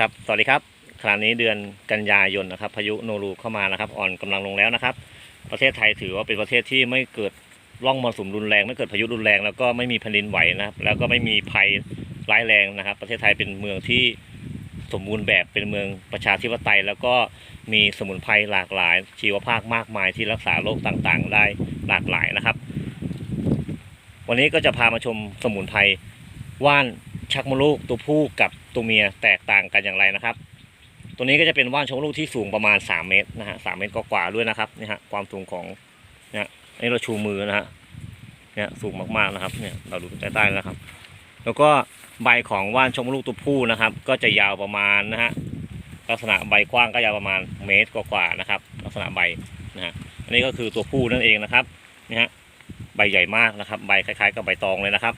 ครับ สวัสดีครับ ขณะนี้เดือนกันยายนนะครับ พายุโนรูเข้ามานะครับ อ่อนกำลังลงแล้วนะครับ ประเทศไทยถือว่าเป็นประเทศที่ไม่เกิดร่องมรสุมรุนแรง ไม่เกิดพายุรุนแรง แล้วก็ไม่มีแผ่นดินไหวนะครับ แล้วก็ไม่มีภัยร้ายแรงนะครับ ประเทศไทยเป็นเมืองที่สมบูรณ์แบบเป็นเมืองประชาธิปไตย แล้วก็มีสมุนไพรหลากหลาย ชีวภาคมากมายที่รักษาโรคต่างๆ ได้หลากหลายนะครับ วันนี้ก็จะพามาชมสมุนไพรว่าน ชักมดลูกตัวผู้กับตัวเมียแตกต่างกันอย่างไรนะครับ ตัวนี้ก็จะเป็นว่านชักมดลูกที่สูงประมาณ 3 เมตรนะฮะสเมตรกว่าด้วยนะครับนี่ฮะความสูงของเนี่ยอันนี้เราชูมือนะฮะเนี่ยสูงมากๆนะครับเนี่ยเราดูใต้ๆนะครับ แล้วก็ใบของว่านชักมดลูกตัวผู้นะครับ ก็จะยาวประมาณนะฮะลักษณะใบกว้างก็ยาวประมาณเมตรกว่าๆนะครับ ลักษณะใบนะฮะอันนี้ก็คือตัวผู้นั่นเองนะครับนี่ฮะใบใหญ่มากนะครับ ใบคล้ายๆกับใบตองเลยนะครับ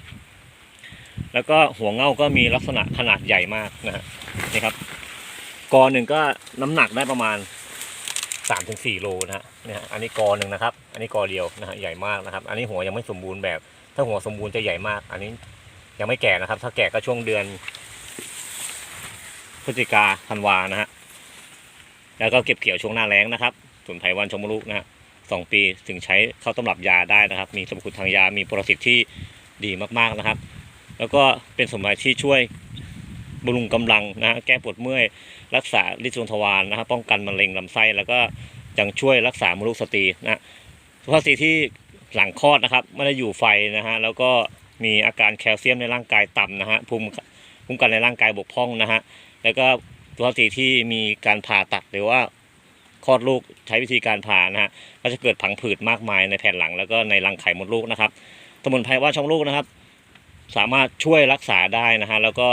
แล้วก็หัวเง่าก็มีลักษณะขนาดใหญ่มากนะฮะนี่ครับกอหนึ่งก็น้ำหนักได้ประมาณ3าถึงสโลนะฮะเนี่ยอันนี้กอหนึ่งนะครับ อันนี้กอเดียวนะฮะใหญ่มากนะครับ อันนี้หัวยังไม่สมบูรณ์แบบ ถ้าหัวสมบูรณ์จะใหญ่มาก อันนี้ยังไม่แก่นะครับ ถ้าแก่ก็ช่วงเดือนพฤศจิกาธันวานะฮะแล้วก็เก็บเกี่ยวช่วงหน้าแล้งนะครับส่วนไผ่วันชมรุนะฮะสองปีถึงใช้เข้าตำรับยาได้นะครับ มีสรรพคุณทางยามีประสิตที่ดีมากๆนะครับ แล้วก็เป็นสมุนไพรที่ช่วยบำรุงกำลังนะฮะแก้ปวดเมื่อย รักษาลิทรวงทวารนะครับป้องกันมะเร็งลำไส้แล้วก็ยังช่วยรักษามรุสตรีนะสุภาพสตรีที่หลังคลอดนะครับไม่ได้อยู่ไฟนะฮะแล้วก็มีอาการแคลเซียมในร่างกายต่ำนะฮะภูมิภูมิกันในร่างกายบกพร่องนะฮะแล้วก็สุภาพสตรีที่มีการผ่าตัดหรือว่าคลอดลูกใช้วิธีการผ่านะฮะก็จะเกิดผังผืดมากมายในแผ่นหลังแล้วก็ในรังไข่มดลูกนะครับสมุนไพรว่าช่องลูกนะครับ สามารถช่วยรักษาได้นะฮะแล้วก็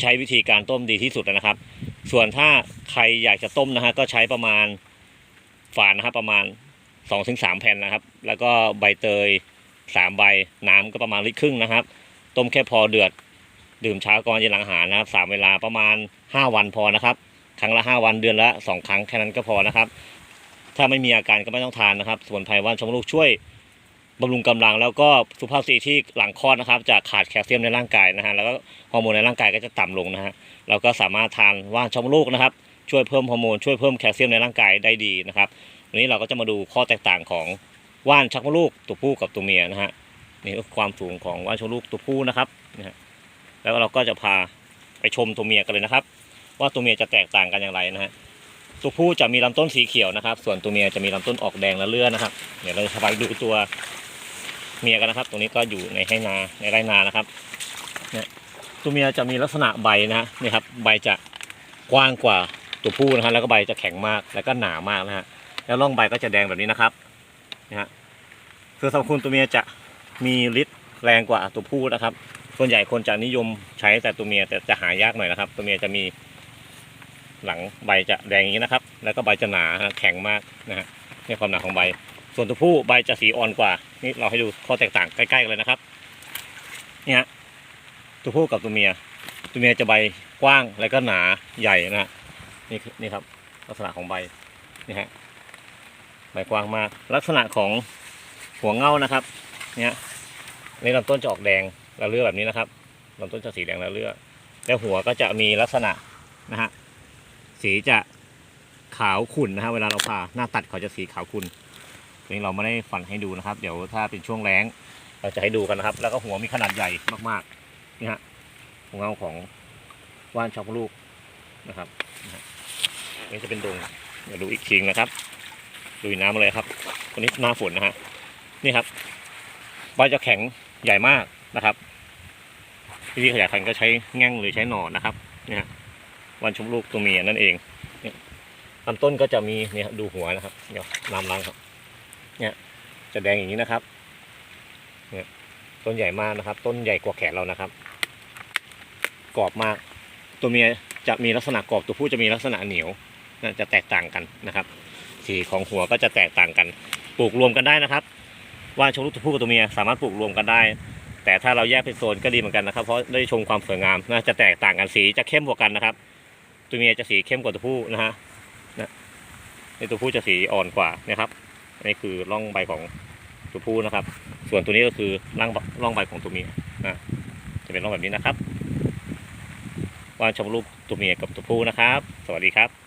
ใช้วิธีการต้มดีที่สุดนะครับ ส่วนถ้าใครอยากจะต้มนะฮะก็ใช้ประมาณฝานนะครับประมาณ2อถึงสแผ่นนะครับ แล้วก็ใบเตย3ใบน้ำก็ประมาณลิตรครึ่งนะครับ ต้มแค่พอเดือด ดื่มเช้าก่อนเย็นหลังอาหารนะครับสามเวลาประมาณ 5 วันพอนะครับ ครั้งละ 5 วันเดือนละ 2 ครั้งแค่นั้นก็พอนะครับ ถ้าไม่มีอาการก็ไม่ต้องทานนะครับส่วนไพรว่านชมลูกช่วย บำรุงกำลังแล้วก็สุภาพสตรีที่หลังคลอดนะครับ จะขาดแคลเซียมในร่างกายนะฮะแล้วก็ฮอร์โมนในร่างกายก็จะต่ำลงนะฮะเราก็สามารถทานว่านชมลูกนะครับ ช่วยเพิ่มฮอร์โมนช่วยเพิ่มแคลเซียมในร่างกายได้ดีนะครับวันนี้เราก็จะมาดูข้อแตกต่างของว่านชักมดลูกตัวผู้กับตัวเมียนะฮะนี่ก็ความสูงของว่านชักมดลูกตัวผู้นะครับนะฮะแล้วเราก็จะพาไปชมตัวเมียกันเลยนะครับ ว่าตัวเมียจะแตกต่างกันอย่างไรนะฮะตัวผู้จะมีลำต้นสีเขียวนะครับ ส่วนตัวเมียจะมีลำต้นออกแดงและเลือนนะครับ เดี๋ยวเราจะไปดูตัว เมียกันนะครับ ตรงนี้ก็อยู่ในให้นาในไร่นานะครับตัวเมียจะมีลักษณะใบนะนี่ครับใบจะกว้างกว่าตัวผู้นะฮะแล้วก็ใบจะแข็งมากแล้วก็หนามากนะฮะแล้วร่องใบก็จะแดงแบบนี้นะครับนะฮะคือสรรพคุณตัวเมียจะมีฤทธิ์แรงกว่าตัวผู้นะครับ ส่วนใหญ่คนจะนิยมใช้แต่ตัวเมียแต่จะหายากหน่อยนะครับ ตัวเมียจะมีหลังใบจะแดงอย่างนี้นะครับ แล้วก็ใบจะหนาแข็งมากนะฮะในความหนาของใบ ส่วนตัวผู้ใบจะสีอ่อนกว่า นี่เราให้ดูข้อแตกต่างใกล้ๆกันเลยนะครับนี่ฮะตัวผู้กับตัวเมีย ตัวเมียจะใบกว้างแล้วก็หนาใหญ่นะฮะนี่นี่ครับ ลักษณะของใบนี่ฮะใบกว้างมากลักษณะของหัวเง่านะครับ เนี่ยในลำต้นจะออกแดงระเลือแบบนี้นะครับลำต้นจะสีแดงระเลือแล้วหัวก็จะมีลักษณะนะฮะสีจะขาวขุ่นนะฮะเวลาเราผ่าหน้าตัดเขาจะสีขาวขุ่น ตรงนี้เราไม่ได้ฝันให้ดูนะครับ เดี๋ยวถ้าเป็นช่วงแล้งเราจะให้ดูกันนะครับ แล้วก็หัวมีขนาดใหญ่มากๆนี่ฮะของเงาของว่านช็อกลูกนะครับนี่จะเป็นดงเดี๋ยวดูอีกทีนะครับดูน้ำมาเลยครับวันนี้หน้าฝนนะฮะนี่ครับใบจะแข็งใหญ่มากนะครับวิธีขยายพันธุ์ก็ใช้แง่งหรือใช้หนอนนะครับนี่ฮะว่านชมลูกตัวเมียนั่นเองเนี่ยลำต้นก็จะมีเนี่ยดูหัวนะครับ เดี๋ยวน้ำล้างครับ เนี่ยจะแดงอย่างนี้นะครับต้นใหญ่มากนะครับ ต้นใหญ่กว่าแขนเรานะครับ กรอบมาก ตัวเมียจะมีลักษณะกรอบตัวผู้จะมีลักษณะเหนียวนะจะแตกต่างกันนะครับ สีของหัวก็จะแตกต่างกัน ปลูกรวมกันได้นะครับ ว่านชมลูกตัวผู้กับตัวเมียสามารถปลูกรวมกันได้ แต่ถ้าเราแยกเป็นโซนก็ดีเหมือนกันนะครับ เพราะได้ชมความสวยงามนะจะแตกต่างกันสีจะเข้มกว่ากันนะครับ ตัวเมียจะสีเข้มกว่าตัวผู้นะฮะในตัวผู้จะสีอ่อนกว่านะครับ อันนี้คือร่องใบของตัวผู้นะครับ ส่วนตัวนี้ก็คือร่างร่องใบของตัวเมียนะจะเป็นร่องแบบนี้นะครับวานชมรูปตัวเมียกับตัวผู้นะครับ สวัสดีครับ